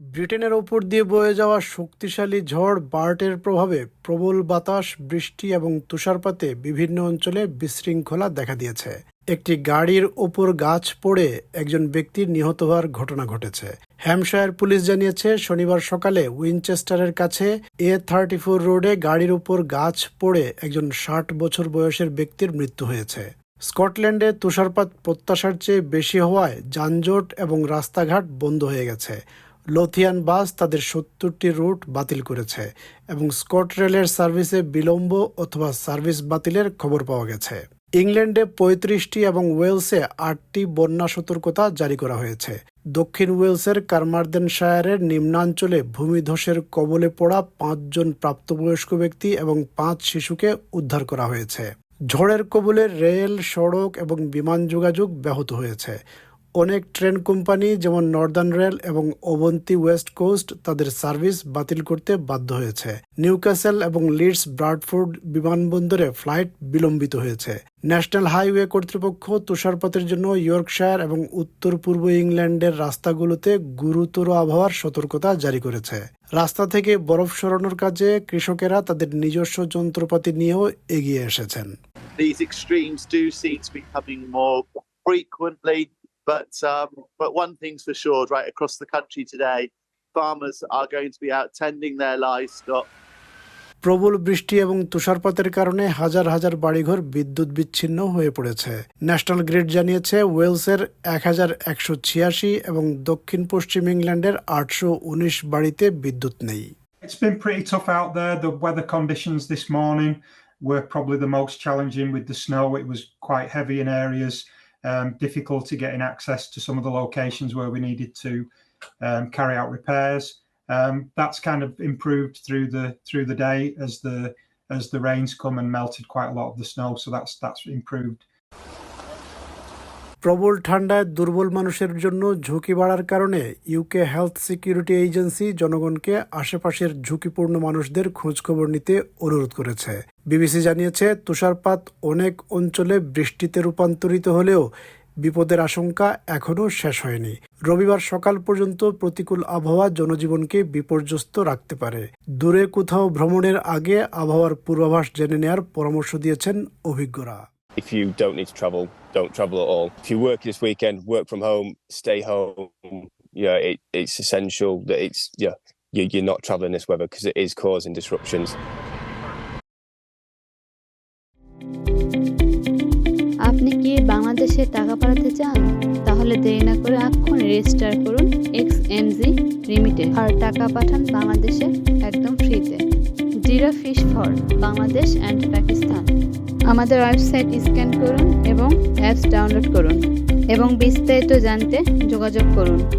ব্রিটেনের ওপর দিয়ে বয়ে যাওয়া শক্তিশালী ঝড় বার্টের প্রভাবে প্রবল বাতাস, বৃষ্টি এবং তুষারপাতে বিভিন্ন অঞ্চলে বিশৃঙ্খলা দেখা দিয়েছে। একটি গাড়ির ওপর গাছ পড়ে একজন ব্যক্তির নিহত হওয়ার ঘটনা ঘটেছে। হ্যামশায়ার পুলিশ জানিয়েছে, শনিবার সকালে উইনচেস্টারের কাছে এ থার্টি ফোর রোডে গাড়ির ওপর গাছ পড়ে একজন ষাট বছর বয়সের ব্যক্তির মৃত্যু হয়েছে। স্কটল্যান্ডে তুষারপাত প্রত্যাশার চেয়ে বেশি হওয়ায় যানজট এবং রাস্তাঘাট বন্ধ হয়ে গেছে। লোথিয়ান বাস তাদের সত্তরটি রুট বাতিল করেছে এবং স্কট রেলের সার্ভিসে বিলম্ব অথবা সার্ভিস বাতিলের খবর পাওয়া গেছে। ইংল্যান্ডে পঁয়ত্রিশটি এবং ওয়েলসে আটটি বন্যা সতর্কতা জারি করা হয়েছে। দক্ষিণ ওয়েলসের কারমার্দেনশায়ারের নিম্নাঞ্চলে ভূমিধসের কবলে পড়া পাঁচজন প্রাপ্তবয়স্ক ব্যক্তি এবং পাঁচ শিশুকে উদ্ধার করা হয়েছে। ঝড়ের কবলে রেল, সড়ক এবং বিমান যোগাযোগ ব্যাহত হয়েছে। অনেক ট্রেন কোম্পানি যেমন নর্দার্ন রেল এবং অবন্তি ওয়েস্ট কোস্ট তাদের সার্ভিস বাতিল করতে বাধ্য হয়েছে। নিউক্যাসেল এবং লিডস ব্রাডফোর্ড বিমানবন্দরে ফ্লাইট বিলম্বিত হয়েছে। ন্যাশনাল হাইওয়ে কর্তৃপক্ষ তুষারপাতের জন্য ইয়র্কশায়ার এবং উত্তর পূর্ব ইংল্যান্ডের রাস্তাগুলোতে গুরুতর আবহাওয়ার সতর্কতা জারি করেছে। রাস্তা থেকে বরফ সরানোর কাজে কৃষকেরা তাদের নিজস্ব যন্ত্রপাতি নিয়েও এগিয়ে এসেছেন। These extremes do seem to be coming more frequently. But um, but one thing's for sure, right across the country today, farmers are going to be out tending their livestock. প্রবল বৃষ্টি এবং তুষারপাতের কারণে হাজার হাজার বাড়িঘর বিদ্যুৎ বিচ্ছিন্ন হয়ে পড়েছে ন্যাশনাল গ্রিড জানিয়েছে ওয়েলসের এক হাজার একশো ছিয়াশি এবং দক্ষিণ পশ্চিম ইংল্যান্ডের আটশো উনিশ বাড়িতে বিদ্যুৎ নেই It's been pretty tough out there. The weather conditions this morning were probably the most challenging with the snow. It was quite heavy in areas, um, difficulty getting access to some of the locations where we needed to um, carry out repairs. Um, that's kind of improved through the through the day as the as the rains come and melted quite a lot of the snow. So that's that's improved. প্রবল ঠান্ডায় দুর্বল মানুষের জন্য ঝুঁকি বাড়ার কারণে UK health security agency জনগণকে আশেপাশের ঝুঁকিপূর্ণ মানুষদের খোঁজখবর নিতে অনুরোধ করেছে। বিবিসি জানিয়েছে, তুষারপাত অনেক অঞ্চলে বৃষ্টিতে রূপান্তরিত হলেও বিপদের আশঙ্কা এখনও শেষ হয়নি। রবিবার সকাল পর্যন্ত প্রতিকূল আবহাওয়া জনজীবনকে বিপর্যস্ত রাখতে পারে। দূরে কোথাও ভ্রমণের আগে আবহাওয়ার পূর্বাভাস জেনে নেয়ার পরামর্শ দিয়েছেন অভিজ্ঞরা। If you don't need to travel, don't travel at all. If you work this weekend, work from home, stay home. Yeah, it, it's essential that it's yeah you, you're not traveling this weather because it is causing disruptions. আপনি কি বাংলাদেশে টাকা পাঠাতে চান তাহলে দেরি না করে এক্ষুনি রেজিস্টার করুন এক্স এম জি লিমিটেড আর টাকা পাঠান বাংলাদেশে একদম ফ্রিতে zero fees for Bangladesh and Pakistan আমাদের ওয়েবসাইট স্ক্যান করুন এবং অ্যাপস ডাউনলোড করুন এবং বিস্তারিত জানতে যোগাযোগ করুন।